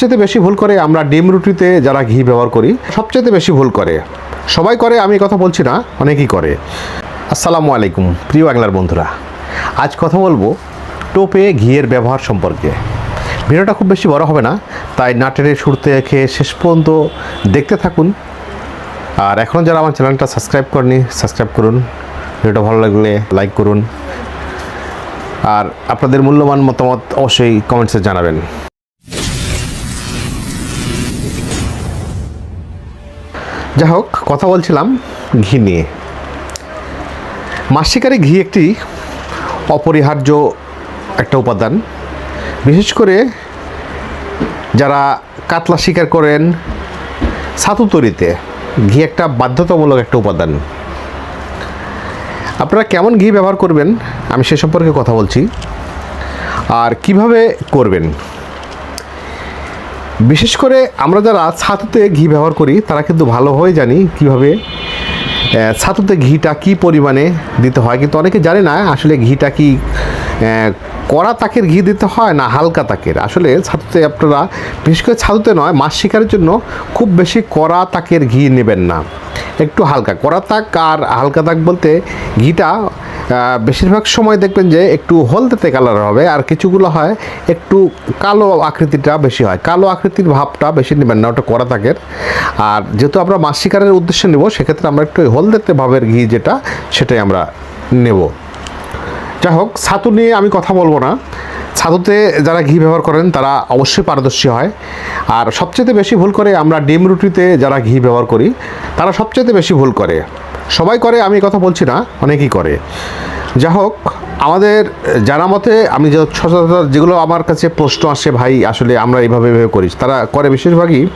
সবচেয়ে বেশি ভুল করে আমরা ডিম রুটিতে যারা ঘি ব্যবহার করি, সবচেয়ে বেশি ভুল করে। সবাই করে, আমি কথা বলছি না, অনেকেই করে। আসসালামু আলাইকুম, প্রিয় বাংলার বন্ধুরা। আজ কথা বলব টোপে ঘিয়ের ব্যবহার সম্পর্কে। ভিডিওটা খুব বেশি বড় হবে না, তাই নাটের শুরু থেকে শেষ পর্যন্ত দেখতে থাকুন। আর এখন যারা আমার চ্যানেলটা সাবস্ক্রাইব করেনি সাবস্ক্রাইব করুন। ভিডিওটা ভালো লাগলে লাইক করুন। আর আপনাদের মূল্যবান মতামত অবশ্যই কমেন্টসে জানাবেন। যাই হোক কথা বলছিলাম ঘি নিয়ে। মাসিকারি ঘি একটি অপরিহার্য একটা উপাদান। বিশেষ করে যারা কাতলা শিকার করেন, ছাতু তৈরিতে ঘি একটা বাধ্যতামূলক একটা উপাদান। আপনারা কেমন ঘি ব্যবহার করবেন, আমি সে সম্পর্কে কথা বলছি। আর কীভাবে করবেন বিশেষ করে আমরা যারা ছাতুতে ঘি ব্যবহার করি, তারা কিন্তু ভালো হয়ে জানি কীভাবে ছাতুতে ঘিটা কি পরিমাণে দিতে হয়। কিন্তু অনেকে জানে না আসলে ঘিটা কি কড়া তাকের ঘি দিতে হয় না হালকা তাকের? আসলে ছাতুতে আপনারা, বিশেষ করে ছাতুতে নয়, মাছ শিকারের জন্য খুব বেশি কড়া তাকের ঘি নেবেন না। একটু হালকা, কড়া তাক আর হালকা তাক বলতে ঘিটা বেশিরভাগ সময় দেখবেন যে একটু হলদেতে কালার হবে আর কিছুগুলো হয় একটু কালো আকৃতিটা বেশি হয়। কালো আকৃতির ভাবটা বেশি নেবেন না, ওটা করা থাকের আর যেহেতু আমরা মাছ শিকারের উদ্দেশ্যে নেব, সেক্ষেত্রে আমরা একটু হলদেতে ভাবের ঘি যেটা, সেটাই আমরা নেব। যাই হোক, ছাতু নিয়ে আমি কথা বলব না। ছাতুতে যারা ঘি ব্যবহার করেন, তারা অবশ্যই পারদর্শী হয়। আর সবচেয়ে বেশি ভুল করে আমরা ডিম রুটিতে যারা ঘি ব্যবহার করি, তারা সবচেয়ে বেশি ভুল করে। সবাই করে, আমি কথা বলছি না, অনেকেই করে। যাই হোক, আমাদের জানা মতে আমি যে সচরাচর যেগুলো আমার কাছে প্রশ্ন আসে, ভাই, আসলে আমরা এইভাবে এভাবে করি। তারা করে বেশিরভাগই।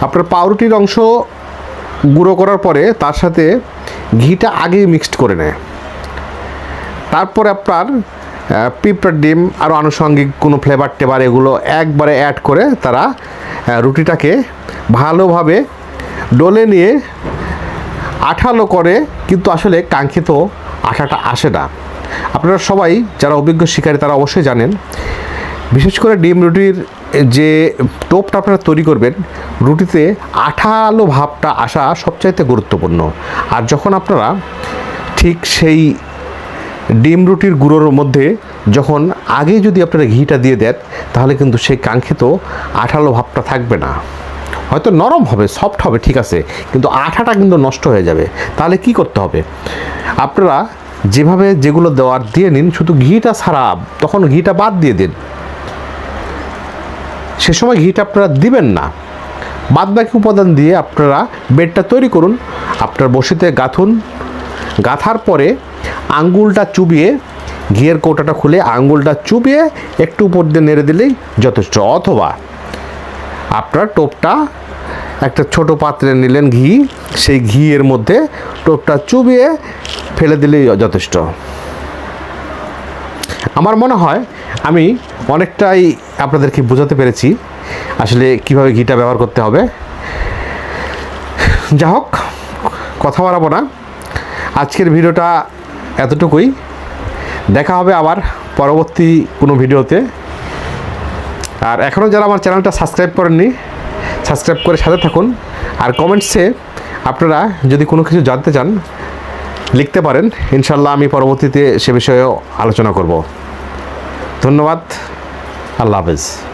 আপনার পাউরুটির অংশ গুঁড়ো করার পরে তার সাথে ঘিটা আগেই মিক্সড করে নেয়। তারপরে আপনার পিঁপড়ার ডিম আরও আনুষঙ্গিক কোনো ফ্লেভার টেভার এগুলো একবারে অ্যাড করে তারা রুটিটাকে ভালোভাবে ডলে নিয়ে আঠালো করে, কিন্তু আসলে কাঙ্ক্ষিত আঠাটা আসে না। আপনারা সবাই যারা অভিজ্ঞ শিকারী তারা অবশ্যই জানেন, বিশেষ করে ডিম রুটির যে টোপটা আপনারা তৈরি করবেন, রুটিতে আঠালো ভাবটা আসা সবচাইতে গুরুত্বপূর্ণ। আর যখন আপনারা ঠিক সেই ডিম রুটির গুঁড়োর মধ্যে যখন আগে যদি আপনারা ঘিটা দিয়ে দেন, তাহলে কিন্তু সেই কাঙ্ক্ষিত আঠালো ভাবটা থাকবে না। হয়তো নরম হবে সফট হবে, ঠিক আছে, কিন্তু আঠাটা কিন্তু নষ্ট হয়ে যাবে। তাহলে কি করতে হবে? আপনারা যেভাবে যেগুলো দেওয়ার দিয়ে নিন, শুধু ঘিটা ছাড়া, তখন ঘিটা বাদ দিয়ে দিন। সে সময় ঘিটা আপনারা দিবেন না। বাদ বাকি উপাদান দিয়ে আপনারা বেডটা তৈরি করুন, আপনার বসিতে গাঁথুন। গাঁথার পরে আঙ্গুলটা চুবিয়ে, ঘিয়ের কৌটাটা খুলে আঙ্গুলটা চুবিয়ে একটু উপর দিয়ে নেড়ে দিলেই যথেষ্ট। অথবা আপনার টোপটা একটা ছোট পাত্রে নিলেন ঘি, সেই ঘিয়ের মধ্যে টোপটা চুবিয়ে ফেলে দিলেই যথেষ্ট। আমার মনে হয় আমি অনেকটাই আপনাদেরকে বোঝাতে পেরেছি আসলে কীভাবে ঘিটা ব্যবহার করতে হবে। যা হোক, কথা বাড়াবো না। আজকের ভিডিওটা এতটুকুই। দেখা হবে আবার পরবর্তী কোনো ভিডিওতে। আর এখনও যারা আমার চ্যানেলটা সাবস্ক্রাইব করেননি, সাবস্ক্রাইব করে সাথে থাকুন। আর কমেন্টসে আপনারা যদি কোনো কিছু জানতে চান, লিখতে পারেন। ইনশাল্লাহ আমি পরবর্তীতে সে বিষয়েও আলোচনা করব। ধন্যবাদ। আল্লাহ হাফেজ।